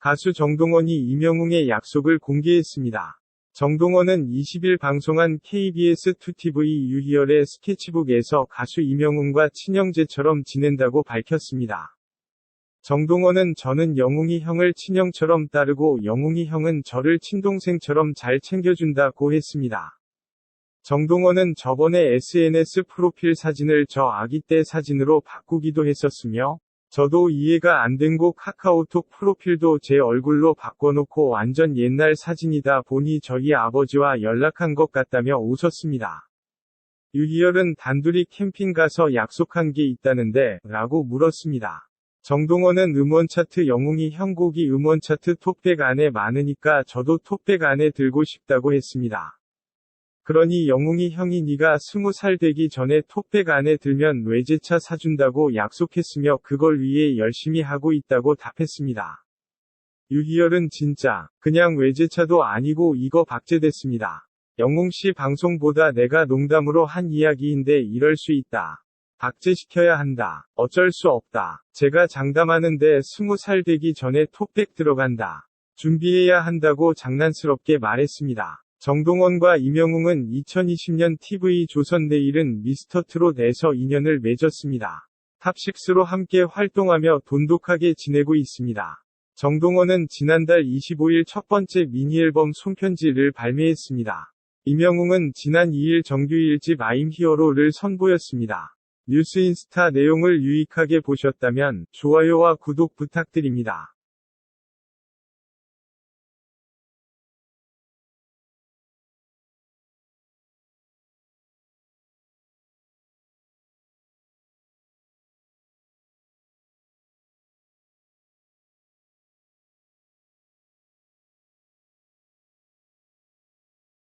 가수 정동원이 이명웅의 약속을 공개했습니다. 정동원은 20일 방송한 KBS 2TV 유희열의 스케치북에서 가수 이명웅과 친형제처럼 지낸다고 밝혔습니다. 정동원은 저는 영웅이 형을 친형처럼 따르고 영웅이 형은 저를 친동생처럼 잘 챙겨준다고 했습니다. 정동원은 저번에 SNS 프로필 사진을 저 아기 때 사진으로 바꾸기도 했었으며, 저도 이해가 안된거 카카오톡 프로필도 제 얼굴로 바꿔놓고 완전 옛날 사진이다 보니 저희 아버지와 연락한 것 같다며 웃었습니다. 유희열은 단둘이 캠핑 가서 약속한 게 있다는데, 라고 물었습니다. 정동원은 음원 차트 영웅이 형곡이 음원 차트 톱백 안에 많으니까 저도 톱백 안에 들고 싶다고 했습니다. 그러니 영웅이 형이 네가 스무 살 되기 전에 톱백 안에 들면 외제차 사준다고 약속했으며 그걸 위해 열심히 하고 있다고 답했습니다. 유희열은 진짜 그냥 외제차도 아니고 이거 박제됐습니다. 영웅씨 방송보다 내가 농담으로 한 이야기인데 이럴 수 있다. 박제시켜야 한다. 어쩔 수 없다. 제가 장담하는데 스무 살 되기 전에 톱백 들어간다. 준비해야 한다고 장난스럽게 말했습니다. 정동원과 이명웅은 2020년 TV 조선 내일은 미스터트롯에서 인연을 맺었습니다. 탑6로 함께 활동하며 돈독하게 지내고 있습니다. 정동원은 지난달 25일 첫 번째 미니앨범 손편지를 발매했습니다. 이명웅은 지난 2일 정규 1집 아임 히어로를 선보였습니다. 뉴스 인스타 내용을 유익하게 보셨다면 좋아요와 구독 부탁드립니다.